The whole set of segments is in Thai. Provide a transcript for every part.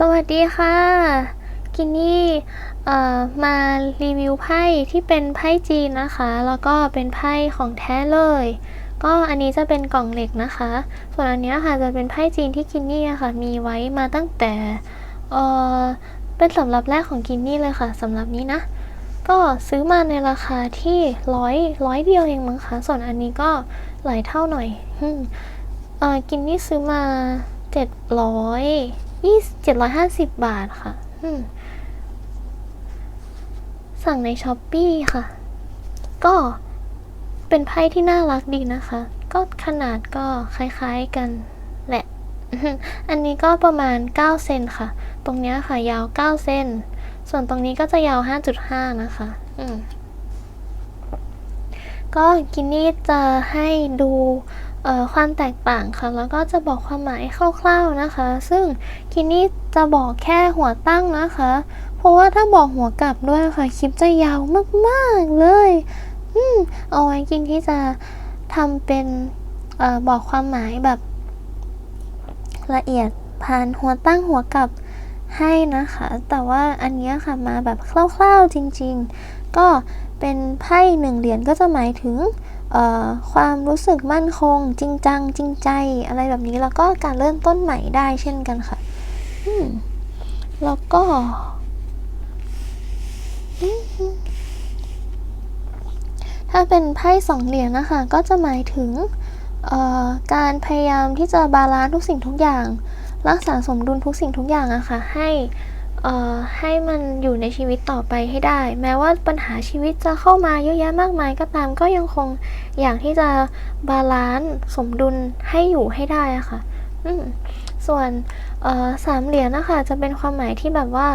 สวัสดีค่ะ กินนี่มารีวิวไพ่ที่เป็นไพ่จีนนะคะ แล้วก็เป็นไพ่ของแท้เลย ก็อันนี้จะเป็นกล่องเหล็กนะคะ ส่วนอันนี้ค่ะจะเป็นไพ่จีนที่กินนี่ะค่ะ มีไว้มาตั้งแต่เออเป็นสำรับแรกของกินนี่เลยค่ะสำหรับนี้นะ ก็ซื้อมาในราคาที่ร้อยร้อยเดียวเองมั้งคะส่วนอันนี้ก็หลายเท่าหน่อยอืมเออกินนี่ซื้อมาเจ็ดร้อย ยี่เจ็ดร้อยห้าสิบบาทค่ะอืมสั่งในช้อปปีค่ะ ก็เป็นไพ่ที่น่ารักดีนะคะ ก็ขนาดก็คล้ายๆกันแหละ อันนี้ก็ประมาณ 9 เซนค่ะ ตรงเนี้ยค่ะยาว 9 เซน ส่วนตรงนี้ก็จะยาว 5.5 นะคะ อืมก็กินนี่จะให้ดูเอ่อ ความแตกต่างค่ะ แล้วก็จะบอกความหมายคร่าวๆนะคะ ซึ่งกินนี่จะบอกแค่หัวตั้งนะคะ เพราะว่าถ้าบอกหัวกลับด้วยค่ะ คลิปจะยาวมากๆเลยอืมเอาไว้กินที่จะทำเป็นเอ่อบอกความหมายแบบ ละเอียดผ่านหัวตั้งหัวกลับให้นะคะ แต่ว่าอันนี้ค่ะมาแบบคร่าวๆจริง ๆ ก็เป็นไพ่หนึ่งเหรียญก็จะหมายถึง ความรู้สึกมั่นคง จริงจัง จริงใจ อะไรแบบนี้แล้วก็การเริ่มต้นใหม่ได้เช่นกันค่ะแล้วก็ถ้าเป็นไพ่สองเหรียญนะคะ ก็จะหมายถึงการพยายามที่จะบาลานซ์ทุกสิ่งทุกอย่าง รักษาสมดุลทุกสิ่งทุกอย่างอะค่ะให้ อ่อให้มันอยู่ในชีวิตต่อไปให้ได้ แม้ว่าปัญหาชีวิตจะเข้ามาเยอะแยะมากมายก็ตาม ก็ยังคงอยากที่จะบาลานซ์สมดุลให้อยู่ให้ได้อะค่ะส่วนสามเหรียญนะคะจะเป็นความหมายที่แบบว่า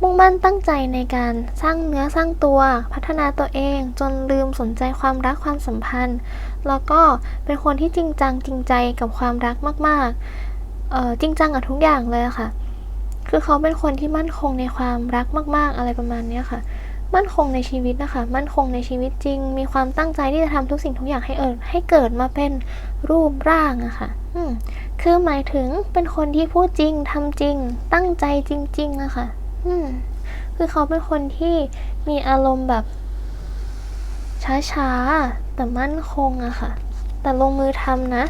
มุ่งมั่นตั้งใจในการสร้างเนื้อสร้างตัว พัฒนาตัวเอง จนลืมสนใจความรักความสัมพันธ์ แล้วก็เป็นคนที่จริงจังจริงใจกับความรักมากๆจริงจังกับทุกอย่างเลยะค่ะ คือเขาเป็นคนที่มั่นคงในความรักมาก ๆ อะไรประมาณเนี้ยค่ะ มั่นคงในชีวิตนะคะ มั่นคงในชีวิตจริง มีความตั้งใจที่จะทำทุกสิ่งทุกอย่างให้เอิญให้เกิดมาเป็นรูปร่างอะค่ะอืมคือหมายถึงเป็นคนที่พูดจริงทำจริง ตั้งใจจริงๆอะค่ะอืมคือเขาเป็นคนที่มีอารมณ์แบบ ช้าๆ แต่มั่นคงอะค่ะ แต่ลงมือทำนะ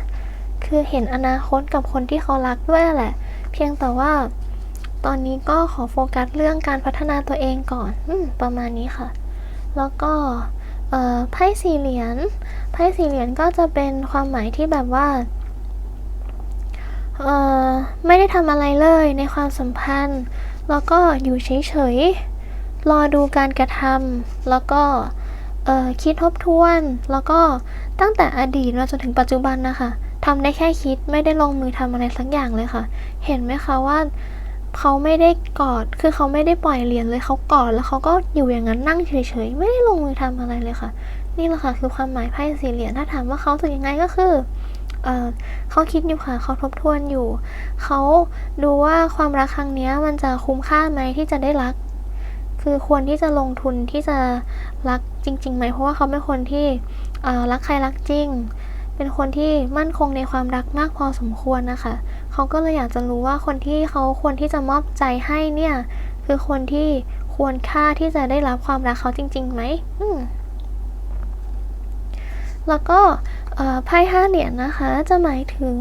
คือเห็นอนาคตกับคนที่เขารักด้วยแหละ เพียงแต่ว่า ตอนนี้ก็ขอโฟกัสเรื่องการพัฒนาตัวเองก่อนอประมาณนี้ค่ะ แล้วก็ไพ่สี่เหรียญไพ่สี่เหรียญก็จะเป็นความหมายที่แบบว่าไม่ได้ทำอะไรเลยในความสัมพันธ์ แล้วก็อยู่เฉยๆ รอดูการกระทำแล้วก็คิดทบทวน แล้วก็ตั้งแต่อดีตมาจนถึงปัจจุบันนะคะทำได้แค่คิดไม่ได้ลงมือทำอะไรสักอย่างเลยค่ะ เห็นไหมคะว่า เขาไม่ได้กอด คือเขาไม่ได้ปล่อยเหรียญเลยเขากอดแล้วเขาก็อยู่อย่างนั้นนั่งเฉยๆ ไม่ได้ลงมือทำอะไรเลยค่ะ นี่แหละค่ะคือความหมายไพ่สี่เหรียญถ้าถามว่าเขาสึกยังไงก็คือเเขาคิดอยู่ค่ะเขาทบทวนอยู่ เขาดูว่าความรักครั้งนี้มันจะคุ้มค่าไหมที่จะได้รัก คือควรที่จะลงทุนที่จะรักจริงๆไหมเพราะว่าเขาเป็นคนที่รักใครรักจริง เป็นคนที่มั่นคงในความรักมากพอสมควรนะคะ เขาก็เลยอยากจะรู้ว่าคนที่เขาควรที่จะมอบใจให้เนี่ย คือคนที่ควรค่าที่จะได้รับความรักเขาจริงๆไหมมแล้วก็ไพ่ห้าเหรียญนะคะ จะหมายถึง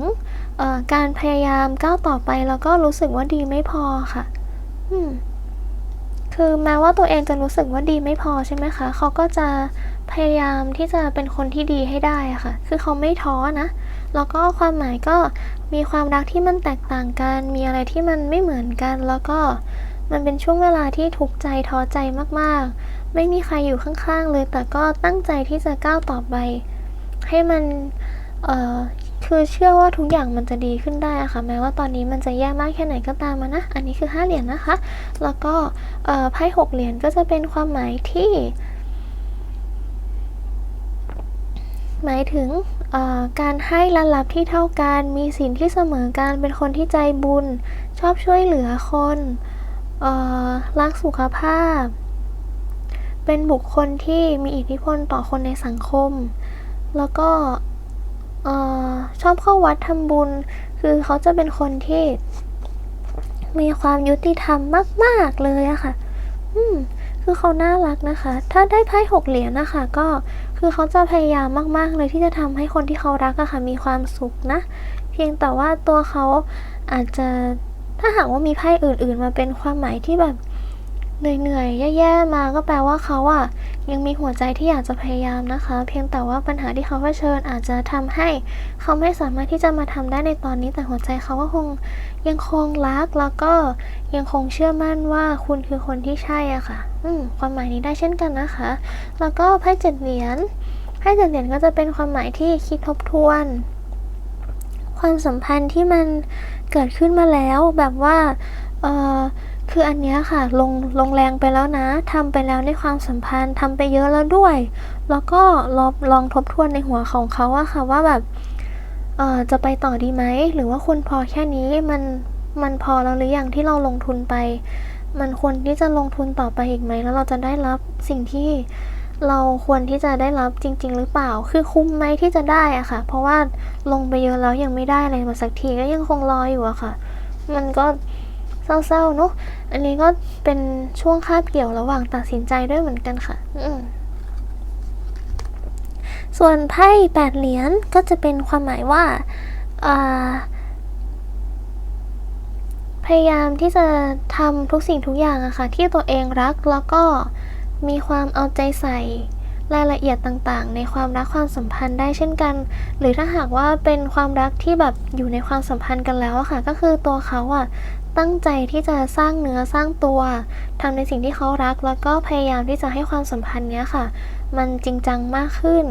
การพยายามก้าวต่อไปแล้วก็รู้สึกว่าดีไม่พอค่ะ อืมคือแม้ว่าตัวเองจะรู้สึกว่าดีไม่พอใช่ไหมคะ เขาก็จะพยายามที่จะเป็นคนที่ดีให้ได้ค่ะ คือเขาไม่ท้อนะ แล้วก็ความหมายก็มีความรักที่มันแตกต่างกัน มีอะไรที่มันไม่เหมือนกัน แล้วก็มันเป็นช่วงเวลาที่ทุกข์ใจท้อใจมากๆ ไม่มีใครอยู่ข้างๆเลย แต่ก็ตั้งใจที่จะก้าวต่อไป ให้มัน เอ่อ คือเชื่อว่าทุกอย่างมันจะดีขึ้นได้อะค่ะ แม้ว่าตอนนี้มันจะแย่มากแค่ไหนก็ตามนะ อันนี้คือห้าเหรียญนะคะ แล้วก็ เอ่อ ไพ่หกเหรียญก็จะเป็นความหมายที่ หมายถึง การให้และรับที่เท่ากันมีสินที่เสมอกันเป็นคนที่ใจบุญ ชอบช่วยเหลือคนรักสุขภาพ เป็นบุคคลที่มีอิทธิพลต่อคนในสังคม แล้วก็ชอบเข้าวัดทำบุญ คือเขาจะเป็นคนที่ มีความยุติธรรมมาก ๆ เลยอะค่ะ อืมคือเขาน่ารักนะคะ ถ้าได้ไพ่หกเหรียญนะคะ ก็ คือเขาจะพยายามมาก ๆ เลยที่จะทำให้คนที่เขารักอะค่ะมีความสุขนะ เพียงแต่ว่าตัวเขาอาจจะถ้าหากว่ามีไพ่อื่น ๆ มาเป็นความหมายที่แบบเหนื่อยๆแย่ๆมาก็แปลว่าเขาอะ ยังมีหัวใจที่อยากจะพยายามนะคะ เพียงแต่ว่าปัญหาที่เขาเผชิญอาจจะทำให้ เขาไม่สามารถที่จะมาทำได้ในตอนนี้ แต่หัวใจเขาก็คงยังคงรักแล้วก็ยังคงเชื่อมั่นว่าคุณคือคนที่ใช่อะค่ะ อืมความหมายนี้ได้เช่นกันนะคะ แล้วก็ไพ่เจ็ดเหรียญไพ่เจ็ดเหรียญก็จะเป็นความหมายที่คิดทบทวน ความสัมพันธ์ที่มันเกิดขึ้นมาแล้วแบบว่า เออ คืออันเนี้ยค่ะลงลงแรงไปแล้วนะทำไปแล้วในความสัมพันธ์ทำไปเยอะแล้วด้วย แล้วก็ลองลองทบทวนในหัวของเขาอะค่ะว่าแบบเออจะไปต่อดีไหมหรือว่าควรพอแค่นี้มันมันพอแล้วหรือยังที่เราลงทุนไป มันควรที่จะลงทุนต่อไปอีกไหมแล้วเราจะได้รับสิ่งที่เราควรที่จะได้รับจริง ๆ หรือเปล่า คือคุ้มไหมที่จะได้อะค่ะ เพราะว่าลงไปเยอะแล้วยังไม่ได้อะไรมาสักทีก็ยังคงรออยู่อะค่ะ มันก็ เศร้าๆเนาะอันนี้ก็เป็นช่วงคาบเกี่ยวระหว่างตัดสินใจด้วยเหมือนกันค่ะ อืส่วนไพ่แปดเหรียญก็จะเป็นความหมายว่าอ่าพยายามที่จะทำทุกสิ่งทุกอย่างอะค่ะ ที่ตัวเองรักแล้วก็มีความเอาใจใส่รายละเอียดต่างๆ ในความรักความสัมพันธ์ได้เช่นกัน หรือถ้าหากว่าเป็นความรักที่แบบอยู่ในความสัมพันธ์กันแล้วอะค่ะ ก็คือตัวเขาอะ ตั้งใจที่จะสร้างเนื้อสร้างตัวทำในสิ่งที่เขารัก แล้วก็พยายามที่จะให้ความสัมพันธ์เนี้ยค่ะ มันจริงจังมากขึ้น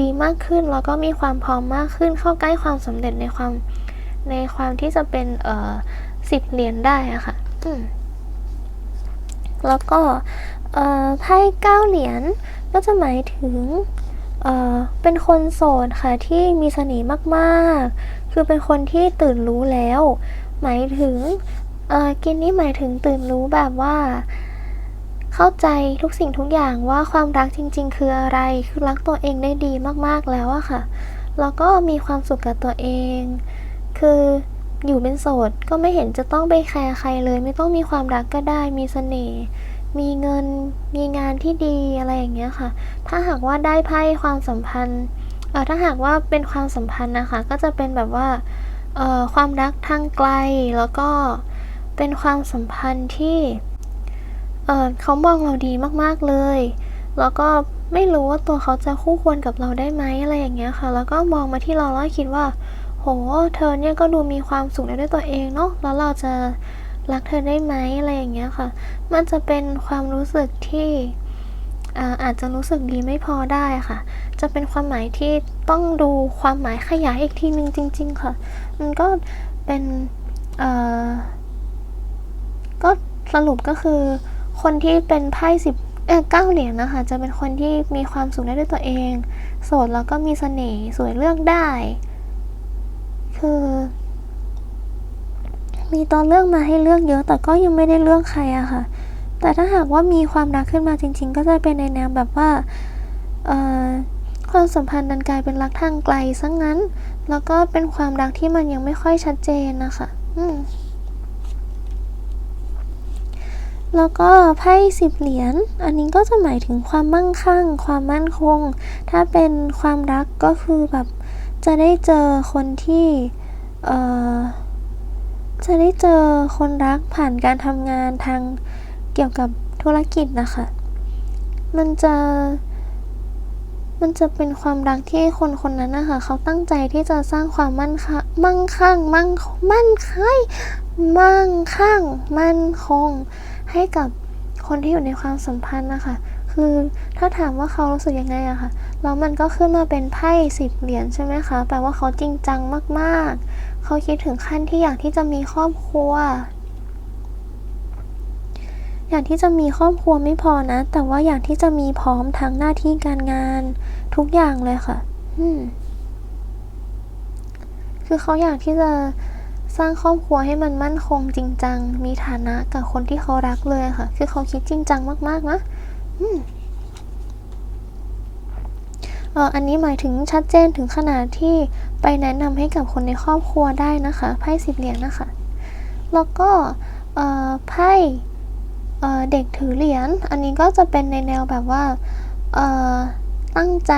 ดีมากขึ้นแล้วก็มีความพร้อมมากขึ้น เข้าใกล้ความสำเร็จในความในความที่จะเป็นเอ่อสิบเหรียญได้อะค่ะแล้วก็เอ่อไพ่เก้าเหรียญก็จะหมายถึงเอ่อเป็นคนโสดค่ะที่มีเสน่ห์มากๆ คือเป็นคนที่ตื่นรู้แล้ว หมายถึงเออกินนี้หมายถึงตื่นรู้แบบว่า เข้าใจทุกสิ่งทุกอย่างว่าความรักจริง ๆ คืออะไร คือรักตัวเองได้ดีมากๆแล้วอะค่ะ แล้วก็มีความสุขกับตัวเอง คืออยู่เป็นโสดก็ไม่เห็นจะต้องไปแคร์ใครเลย ไม่ต้องมีความรักก็ได้ มีเสน่ห์ มีเงิน มีงานที่ดีอะไรอย่างเงี้ยค่ะ ถ้าหากว่าได้ไพ่ความสัมพันธ์ เออถ้าหากว่าเป็นความสัมพันธ์นะคะ ก็จะเป็นแบบว่า ความรักทางไกลแล้วก็เป็นความสัมพันธ์ที่เอ่อเขามองเราดีมากๆเลย แล้วก็ไม่รู้ว่าตัวเขาจะคู่ควรกับเราได้ไหมอะไรอย่างเงี้ยค่ะ แล้วก็มองมาที่เราแล้วคิดว่าโอ้โฮเธอเนี่ยก็ดูมีความสุขในด้วยตัวเองเนาะแล้วเราจะรักเธอได้ไหมอะไรอย่างเงี้ยค่ะ มันจะเป็นความรู้สึกที่อาอาจจะรู้สึกดีไม่พอได้ค่ะ จะเป็นความหมายที่ต้องดูความหมายขยายอีกทีหนึ่งจริง ๆ ค่ะ มันก็เป็นเอ่อก็สรุปก็คือคนที่เป็นไพ่สิบเอ๊ยเก้าเหรียญนะคะ จะเป็นคนที่มีความสุขได้ด้วยตัวเอง โสดแล้วก็มีเสน่ห์สวยเลือกได้ คือ มีตัวเลือกมาให้เลือกเยอะ แต่ก็ยังไม่ได้เลือกใครอะค่ะ แต่ถ้าหากว่ามีความรักขึ้นมาจริง ๆ ก็จะเป็นในแนวแบบว่า เอ่อ ความสัมพันธ์ดันกลายเป็นรักทางไกลเสียงั้น แล้วก็เป็นความรักที่มันยังไม่ค่อยชัดเจนนะคะอืมแล้วก็ไพ่สิบเหรียญ อันนี้ก็จะหมายถึงความมั่งคั่ง ความมั่นคง ถ้าเป็นความรักก็คือแบบจะได้เจอคนที่ เอ่อ จะได้เจอคนรักผ่านการทำงานทางเกี่ยวกับธุรกิจนะคะ มันจะ มันจะเป็นความรักที่คนคนนั้นนะคะเขาตั้งใจที่จะสร้างความมั่นคะมั่งคั่งมั่งมั่นเฮ้ยมั่งคั่งมั่นคง ให้กับคนที่อยู่ในความสัมพันธ์นะคะคือถ้าถามว่าเขารู้สึกยังไงอะค่ะแล้วมันก็ขึ้นมาเป็นไพ่สิบเหรียญใช่ไหมคะแปลว่าเขาจริงจังมากๆ เขาคิดถึงขั้นที่อยากที่จะมีครอบครัว อยากที่จะมีครอบครัวไม่พอนะ แต่ว่าอยากที่จะมีพร้อมทั้งหน้าที่การงานทุกอย่างเลยค่ะ อืม คือเขาอยากที่จะสร้างครอบครัวให้มันมั่นคงจริงจัง มีฐานะกับคนที่เขารักเลยค่ะ คือเขาคิดจริงจังมากๆนะอืมเอออันนี้หมายถึงชัดเจนถึงขนาดที่ไปแนะนำให้กับคนในครอบครัวได้นะคะ ไพ่สิบเหรียญนะคะ แล้วก็เอ่อไพ่ เด็กถือเหรียญ อันนี้ก็จะเป็นในแนวแบบว่าตั้งใจ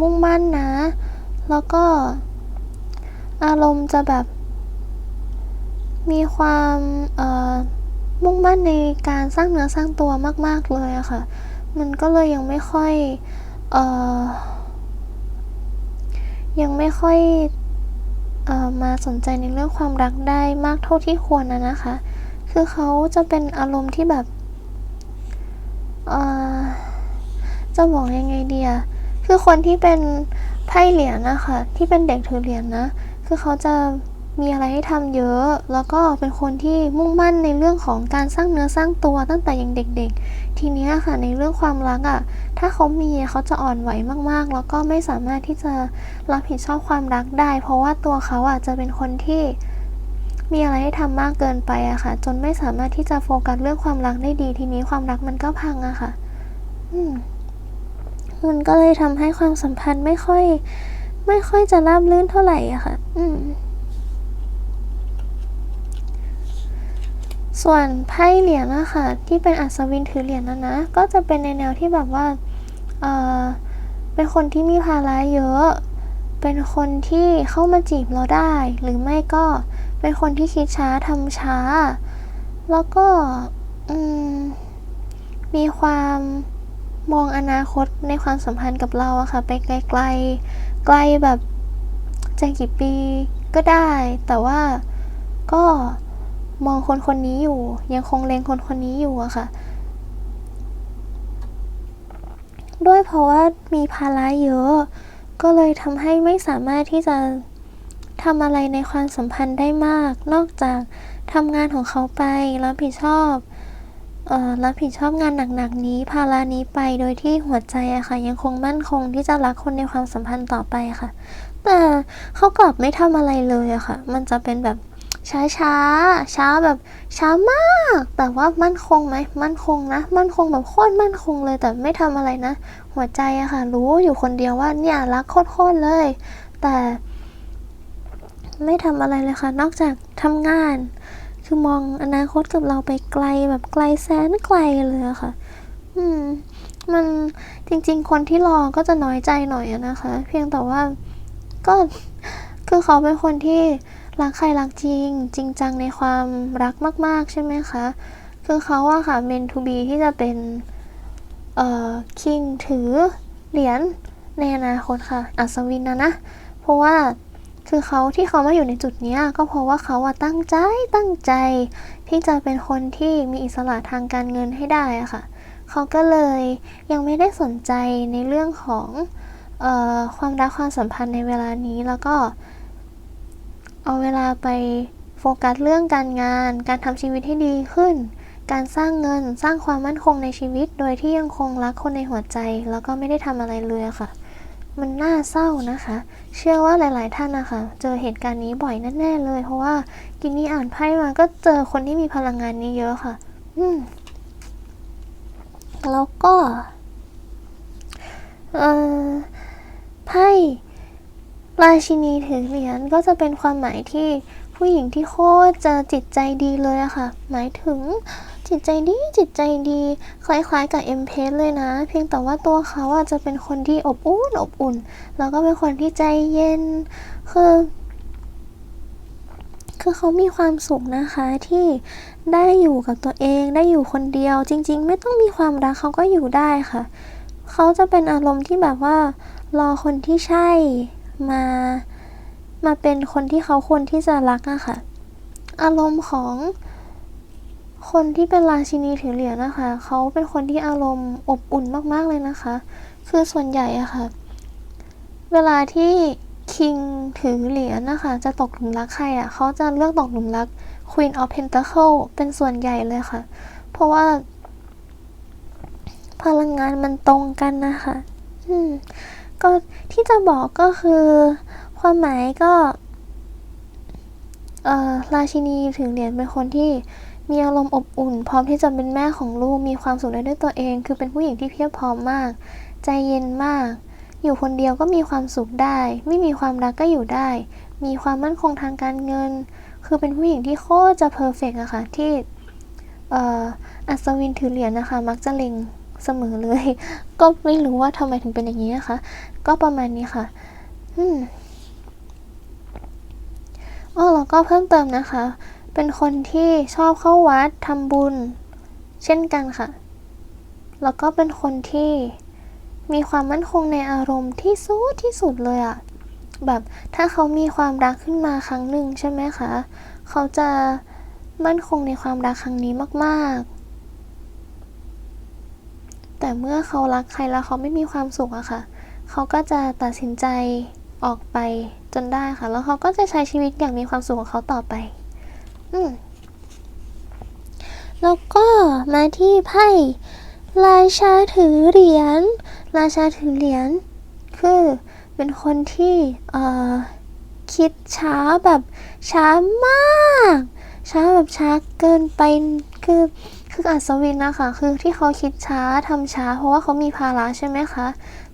มุ่งมั่นนะ แล้วก็อารมณ์จะแบบ มีความมุ่งมั่นในการสร้างเนื้อสร้างตัวมาก ๆ เลยอะค่ะ มันก็เลยยังไม่ค่อยออยังไม่ค่อยออมาสนใจในเรื่องความรักได้มากเท่าที่ควรนะนะคะ คือเขาจะเป็นอารมณ์ที่แบบ เอ่อจะบอกยังไงดีอะคือคนที่เป็นไพ่เหรียญนะคะที่เป็นเด็กถือเหรียญนะคือเขาจะมีอะไรให้ทำเยอะ แล้วก็เป็นคนที่มุ่งมั่นในเรื่องของการสร้างเนื้อสร้างตัวตั้งแต่ยังเด็ก ๆ ทีนี้ค่ะในเรื่องความรักอะ่ะ ถ้าเขามีเขาจะอ่อนไหวมากๆ แล้วก็ไม่สามารถที่จะรับผิดชอบความรักได้ เพราะว่าตัวเขาอะจะเป็นคนที่ มีอะไรให้ทำมากเกินไปอะค่ะ จนไม่สามารถที่จะโฟกัสเรื่องความรักได้ดีทีนี้ความรักมันก็พังอะค่ะ อืมมันก็เลยทำให้ความสัมพันธ์ไม่ค่อย ไม่ค่อยจะราบรื่นเท่าไหร่อะค่ะ อืมส่วนไพ่เหรียญนะคะที่เป็นอัศวินถือเหรียญนะนะ ก็จะเป็นในแนวที่แบบว่าเออเป็นคนที่มีภาระเยอะ เป็นคนที่เข้ามาจีบเราได้ หรือไม่ก็เป็นคนที่คิดช้าทำช้า แล้วก็มมีความมองอนาคตในความสัมพันธ์กับเราอะค่ะ ไปไกลๆ ไกลแบบจะกี่ปีก็ได้ แต่ว่าก็มองคนคนนี้อยู่ ยังคงเล็งคนคนนี้อยู่อะค่ะ ด้วยเพราะว่ามีภาระเยอะ ก็เลยทำให้ไม่สามารถที่จะ ทำอะไรในความสัมพันธ์ได้มาก นอกจากทำงานของเขาไปรับผิดชอบออรับผิดชอบงานหนักๆนี้ภาระนี้ไปโดยที่หัวใจอะค่ะ ยังคงมั่นคงที่จะรักคนในความสัมพันธ์ต่อไปค่ะ แต่เขากลับไม่ทำอะไรเลยอะค่ะ มันจะเป็นแบบช้าช้าช้าแบบช้ามาก แต่ว่ามั่นคงไหมมั่นคงนะ มั่นคงแบบโคตรมั่นคงเลยแต่ไม่ทำอะไรนะ หัวใจอะค่ะ รู้อยู่คนเดียวว่าเนี่ยรักโคตรๆเลย แต่ ไม่ทำอะไรเลยค่ะ นอกจากทำงาน คือมองอนาคตกับเราไปไกลแบบไกลแสนไกลเลยค่ะ อืม มันจริง ๆ คนที่รอก็จะน้อยใจหน่อยนะคะ เพียงแต่ว่าก็คือเขาเป็นคนที่รักใครรักจริง จริงจังในความรักมาก ๆ ใช่ไหมคะ คือเขาอะค่ะเมนทูบีที่จะเป็น เอ่อคิงถือเหรียญในอนาคตค่ะ อัศวินนะนะ เพราะว่า คือเขาที่เขามาอยู่ในจุดนี้ก็เพราะว่าเขาอะตั้งใจตั้งใจ ที่จะเป็นคนที่มีอิสระทางการเงินให้ได้อะค่ะ เขาก็เลยยังไม่ได้สนใจในเรื่องของออความรักความสัมพันธ์ในเวลานี้แล้วก็ เอาเวลาไปโฟกัสเรื่องการงาน การทำชีวิตให้ดีขึ้น การสร้างเงินสร้างความมั่นคงในชีวิต โดยที่ยังคงรักคนในหัวใจ แล้วก็ไม่ได้ทำอะไรเลยค่ะ มันน่าเศร้านะคะ เชื่อว่าหลายๆท่านนะคะ เจอเหตุการณ์นี้บ่อยแน่ๆเลย เพราะว่ากินนี่อ่านไพ่มาก็เจอคนที่มีพลังงานนี้เยอะค่ะ อืม แล้วก็ เอ่อ ไพ่ราชินีถือเหรียญก็จะเป็นความหมายที่ผู้หญิงที่โคตรจะจิตใจดีเลยอะค่ะ หมายถึง จิตใจดีจิตใจดี คล้ายๆกับเอ็มเพสเลยนะ เพียงแต่ว่าตัวเขาอะจะเป็นคนที่อบอุ่นอบอุ่น แล้วก็เป็นคนที่ใจเย็น คือ คือเขามีความสุขนะคะที่ได้อยู่กับตัวเอง ได้อยู่คนเดียว จริง ๆ ไม่ต้องมีความรักเขาก็อยู่ได้ค่ะ เขาจะเป็นอารมณ์ที่แบบว่า รอคนที่ใช่มา มาเป็นคนที่เขาควรที่จะรักอะค่ะ อารมณ์ของ คนที่เป็นราชินีถือเหรียญนะคะ เขาเป็นคนที่อารมณ์อบอุ่นมากๆเลยนะคะ คือส่วนใหญ่อะค่ะ เวลาที่คิงถือเหรียญนะคะ จะตกหลุมรักใครอะเขาจะเลือกตกหลุมรัก Queen of Pentacle เป็นส่วนใหญ่เลยค่ะ เพราะว่า พลังงานมันตรงกันนะคะ อืม ก็ที่จะบอกก็คือความหมายก็ เอ่อราชินีถือเหรียญเป็นคนที่ มีอารมณ์อบอุ่น พร้อมที่จะเป็นแม่ของลูกมีความสุขได้ด้วยตัวเอง คือเป็นผู้หญิงที่เพียบพร้อมมาก ใจเย็นมาก อยู่คนเดียวก็มีความสุขได้ ไม่มีความรักก็อยู่ได้ มีความมั่นคงทางการเงิน คือเป็นผู้หญิงที่โคตรจะเพอร์เฟกอะค่ะที่เอ่ออัศวินถือเหรียญนะคะ มักจะเล็งเสมอเลย ก็ไม่รู้ว่าทำไมถึงเป็นอย่างนี้นะคะ ก็ประมาณนี้ค่ะอืมอ๋อแล้วก็เพิ่มเติมนะคะ เป็นคนที่ชอบเข้าวัดทำบุญ เช่นกันค่ะ แล้วก็เป็นคนที่มีความมั่นคงในอารมณ์ที่สุดที่สุดเลยอะแบบถ้าเขามีความรักขึ้นมาครั้งหนึ่งใช่ไหมคะ เขาจะมั่นคงในความรักครั้งนี้มาก ๆ แต่เมื่อเขารักใครแล้วเขาไม่มีความสุขอะค่ะ เขาก็จะตัดสินใจออกไปจนได้ค่ะ แล้วเขาก็จะใช้ชีวิตอย่างมีความสุขของเขาต่อไป แล้วก็มาที่ไพ่ราชาถือเหรียญราชาถือเหรียญคือเป็นคนที่เอ่อคิดช้าแบบช้ามาก ช้าแบบช้าเกินไปคือคืออัศวินนะคะคือที่เขาคิดช้าทำช้า เพราะว่าเขามีภาระใช่ไหมคะ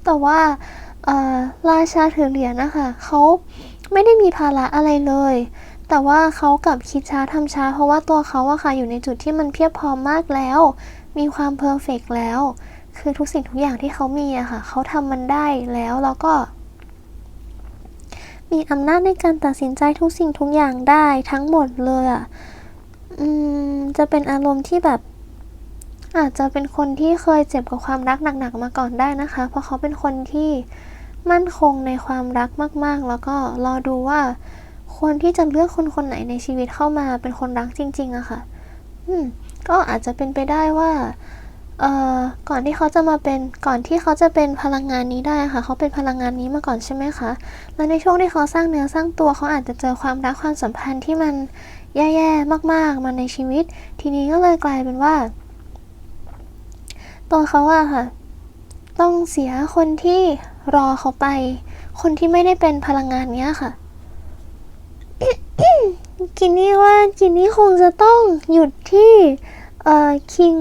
แต่ว่าราชาถือเหรียญนะคะเขาไม่ได้มีภาระอะไรเลย แต่ว่าเขากลับคิดช้าทำช้า เพราะว่าตัวเขาอะค่ะอยู่ในจุดที่มันเพียบพร้อมมากแล้ว มีความเพอร์เฟกต์แล้ว คือทุกสิ่งทุกอย่างที่เขามีอะค่ะเขาทำมันได้แล้วแล้วก็ มีอำนาจในการตัดสินใจทุกสิ่งทุกอย่างได้ทั้งหมดเลยอะอืมจะเป็นอารมณ์ที่แบบอาจจะเป็นคนที่เคยเจ็บกับความรักหนักๆมาก่อนได้นะคะ เพราะเขาเป็นคนที่มั่นคงในความรักมาก ๆ แล้วก็รอดูว่า ควรที่จะเลือกคนคนไหนในชีวิตเข้ามาเป็นคนรักจริงๆอะค่ะ อืม ก็อาจจะเป็นไปได้ว่า เอ่อ ก่อนที่เขาจะมาเป็น ก่อนที่เขาจะเป็นพลังงานนี้ได้ค่ะ เขาเป็นพลังงานนี้มาก่อนใช่ไหมคะ แล้วในช่วงที่เขาสร้างเนื้อสร้างตัวเขาอาจจะเจอความรักความสัมพันธ์ที่มันแย่ๆมากๆ มาในชีวิต ทีนี้ก็เลยกลายเป็นว่า ตัวเขาอะค่ะ ต้องเสียคนที่รอเขาไป คนที่ไม่ได้เป็นพลังงานเนี้ยค่ะ กินนี่ว่ากินนี่คงจะต้องหยุดที่เอ่อคิง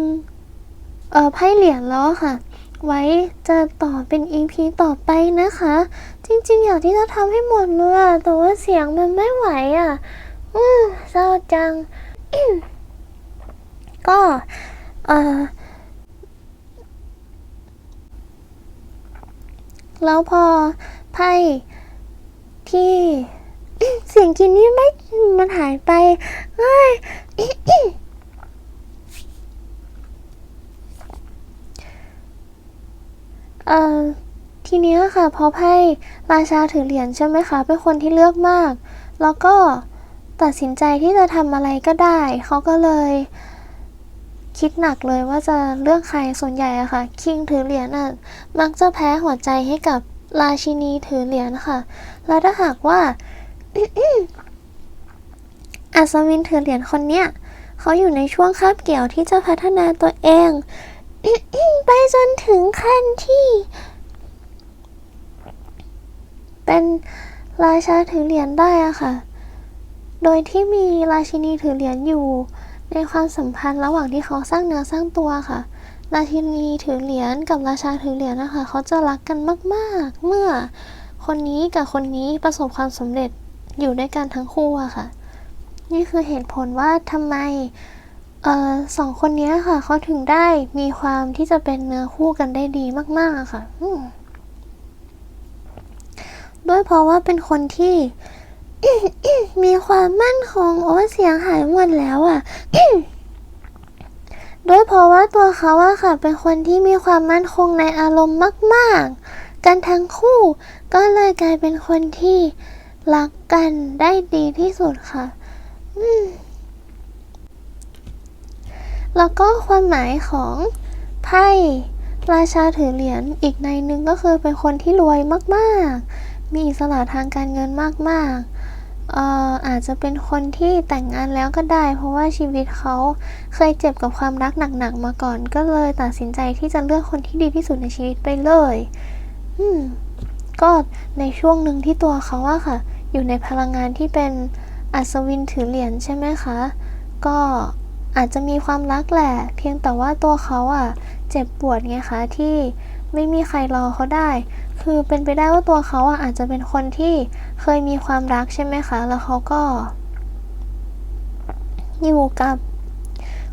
เอ่อไพ่เหรียญแล้วอค่ะ ไว้จะต่อเป็น EP ต่อไปนะคะ จริงๆ อยากที่จะทำให้หมดเลยอะแต่ว่าเสียงมันไม่ไหวอะอือเศร้าจัง ก็เอ่อแล้วพอไพ่ที่ เสียงกินนี่ไม่มันหายไปเอ้ยเอ่อทีเนี้ยค่ะพอไพ่ราชาถือเหรียญใช่ไหมคะเป็นคนที่เลือกมาก แล้วก็ตัดสินใจที่จะทำอะไรก็ได้ เขาก็เลย คิดหนักเลยว่าจะเลือกใครส่วนใหญ่อะค่ะ คิงถือเหรียญน่ะมักจะแพ้หัวใจให้กับราชินีถือเหรียญค่ะ แล้วถ้าหากว่า อัศวินถือเหรียญคนเนี้ยเขาอยู่ในช่วงคาบเกี่ยวที่จะพัฒนาตัวเอง ไปจนถึงขั้นที่ เป็นราชาถือเหรียญได้อะค่ะ โดยที่มีราชินีถือเหรียญอยู่ในความสัมพันธ์ระหว่างที่เขาสร้างเนื้อสร้างตัวค่ะ ราชินีถือเหรียญกับราชาถือเหรียญนะคะ เขาจะรักกันมาก ๆ เมื่อคนนี้กับคนนี้ประสบความสำเร็จ อยู่ด้วยกันทั้งคู่อะค่ะ นี่คือเหตุผลว่าทำไมเอ่อสองคนนี้ค่ะเขาถึงได้มีความที่จะเป็นเนื้อคู่กันได้ดีมากๆค่ะด้วยเพราะว่าเป็นคนที่ มีความมั่นคงโอ้เสียงหายหมดแล้วอะด้วยเพราะว่าตัวเขาอะค่ะ เป็นคนที่มีความมั่นคงในอารมณ์มาก ๆ กันทั้งคู่ ก็เลยกลายเป็นคนที่ รักกันได้ดีที่สุดค่ะอืแล้วก็ความหมายของไพ่ราชาถือเหรียญอีกในหนึ่งก็คือเป็นคนที่รวยมากๆ มีอิสระทางการเงินมากๆ เอ่ออาจจะเป็นคนที่แต่งงานแล้วก็ได้ เพราะว่าชีวิตเขาเคยเจ็บกับความรักหนักๆมาก่อน ก็เลยตัดสินใจที่จะเลือกคนที่ดีที่สุดในชีวิตไปเลย อืม ก็ในช่วงหนึ่งที่ตัวเขาอะค่ะ อยู่ในพลังงานที่เป็นอัศวินถือเหรียญใช่ไหมคะ ก็อาจจะมีความรักแหละ เพียงแต่ว่าตัวเขาอะเจ็บปวดไงคะที่ไม่มีใครรอเขาได้ คือเป็นไปได้ว่าตัวเขาอะอาจจะเป็นคนที่เคยมีความรักใช่ไหมคะ แล้วเขาก็ อยู่กับ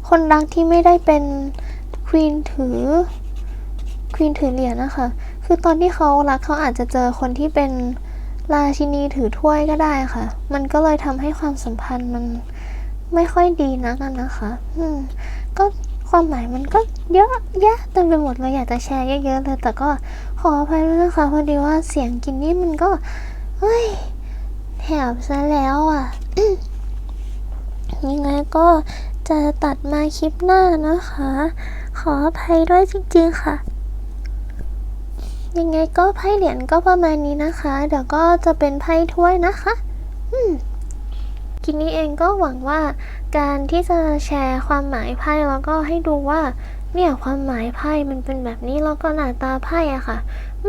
คนรักที่ไม่ได้เป็นควีนถือควีนถือเหรียญนะคะ คือตอนที่เขารักเขาอาจจะเจอคนที่เป็นราชินีถือถ้วยก็ได้ค่ะ มันก็เลยทำให้ความสัมพันธ์มันไม่ค่อยดีนักนะคะ อืม ก็ความหมายมันก็เยอะแยะเต็มไปหมดเลยอยากจะแชร์เยอะๆเลย แต่ก็ขออภัยด้วยนะคะ พอดีว่าเสียงกินนี่มันก็เฮ้ยแถบซะแล้วอะยังไงก็จะตัดมาคลิปหน้านะคะ ขออภัยด้วยจริงๆค่ะ ยังไงก็ไพ่เหรียญก็ประมาณนี้นะคะ เดี๋ยวก็จะเป็นไพ่ถ้วยนะคะ อืมกินนี้เองก็หวังว่าการที่จะแชร์ความหมายไพ่แล้วก็ให้ดูว่า เนี่ยความหมายไพ่มันเป็นแบบนี้แล้วก็หน้าตาไพ่อะค่ะ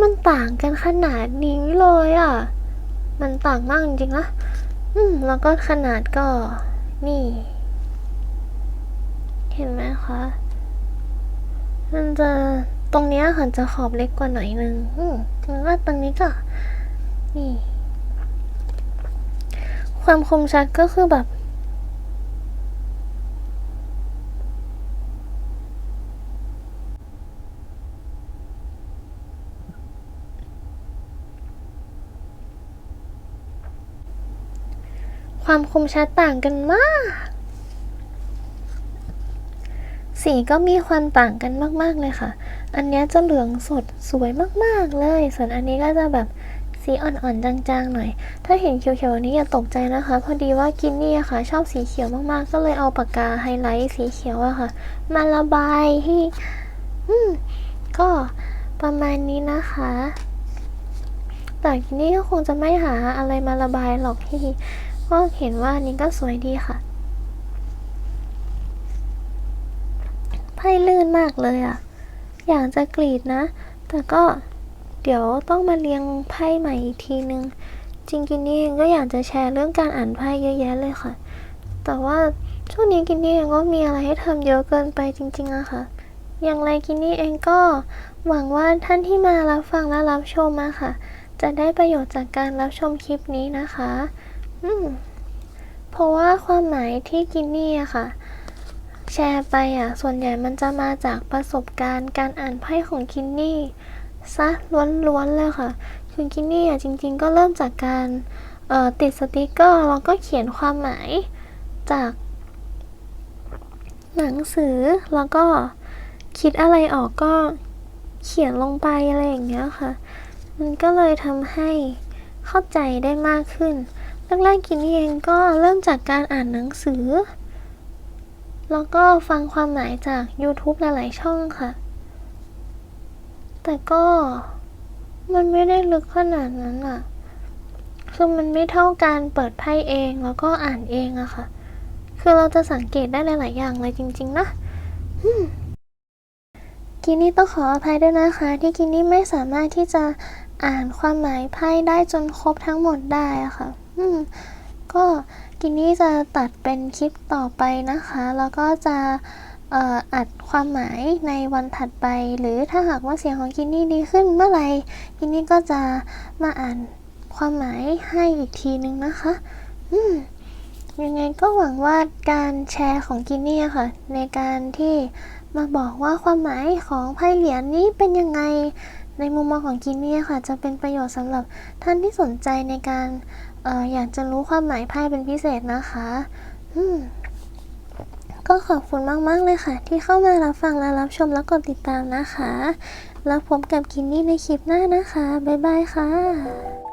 มันต่างกันขนาดนี้เลยอะมันต่างมากจริงๆนะอืมแล้วก็ขนาดก็นี่ เห็นไหมคะ มันจะ ตรงเนี้ยค่ะจะขอบเล็กกว่าหน่อยนึงอืมแล้วก็ตรงนี้ก็นี่ความคมชัดก็คือแบบ ความคมชัดต่างกันมาก สีก็มีความต่างกันมาก ๆ เลยค่ะ อันเนี้ยจะเหลืองสดสวยมาก ๆ เลย ส่วนอันนี้ก็จะแบบสีอ่อน ๆ จาง ๆ หน่อย ถ้าเห็นเขียวๆนี้อย่าตกใจนะคะ พอดีว่ากินนี่อะค่ะ ชอบสีเขียวมาก ๆ ก็เลยเอาปากกาไฮไลท์สีเขียวอะค่ะ มาระบายให้อืมก็ประมาณนี้นะคะแต่กินนี่ก็คงจะไม่หาอะไรมาระบายหรอกพี่ก็เห็นว่าอันนี้ก็สวยดีค่ะ ไพ่ลื่นมากเลยอะ่ะ อยากจะกรีดนะ แต่ก็เดี๋ยวต้องมาเรียงไพ่ใหม่อีกทีนึง จริงกินนี่เองก็อยากจะแชร์เรื่องการอ่านไพ่เยอะแยะเลยค่ะ แต่ว่าช่วงนี้กินนี่เองก็มีอะไรให้ทำเยอะเกินไปจริงๆอะค่ะ อย่างไรกินนี่เองก็หวังว่าท่านที่มารับฟังและรับชมอะค่ะ จะได้ประโยชน์จากการรับชมคลิปนี้นะคะ อืมเพราะว่าความหมายที่กินนี่อะค่ะ แชร์ไปอะ ส่วนใหญ่มันจะมาจากประสบการณ์การอ่านไพ่ของคินนี่ซะล้วนๆเลยค่ะคือคินนี่อะจริง ๆ ก็เริ่มจากการเอ่อติดสติกเกอร์แล้วก็เขียนความหมายจากหนังสือแล้วก็คิดอะไรออกก็เขียนลงไปอะไรอย่างเงี้ยค่ะ มันก็เลยทำให้เข้าใจได้มากขึ้นแรกๆกินนี่เองก็เริ่มจากการอ่านหนังสือ แล้วก็ฟังความหมายจาก YouTube หลาย ๆ ช่องค่ะ แต่ก็มันไม่ได้ลึกขนาดนั้นอะคือมันไม่เท่าการเปิดไพ่เองแล้วก็อ่านเองอะค่ะ คือเราจะสังเกตได้หลาย ๆ อย่างเลยจริง ๆ นะกินนี่ต้องขออภัยด้วยนะคะ ที่กินนี่ไม่สามารถที่จะอ่านความหมายไพ่ได้จนครบทั้งหมดได้อะค่ะ อืม ก็ กินนี่จะตัดเป็นคลิปต่อไปนะคะ แล้วก็จะอัดความหมายในวันถัดไป หรือถ้าหากว่าเสียงของกินนี่ดีขึ้นเมื่อไหร่กินนี่ก็จะมาอ่านความหมายให้อีกทีนึงนะคะอืมยังไงก็หวังว่าการแชร์ของกินนี่ค่ะ ในการที่มาบอกว่าความหมายของไพ่เหรียญนี้เป็นยังไงในมุมมองของกินนี่ค่ะ จะเป็นประโยชน์สำหรับท่านที่สนใจในการ อออยากจะรู้ความหมายไพ่เป็นพิเศษนะคะอืมก็ขอบคุณมาก ๆ เลยค่ะ ที่เข้ามารับฟังและรับชมและกดติดตามนะคะ แล้วพบกับกินนี่ในคลิปหน้านะคะ บ๊ายบายค่ะ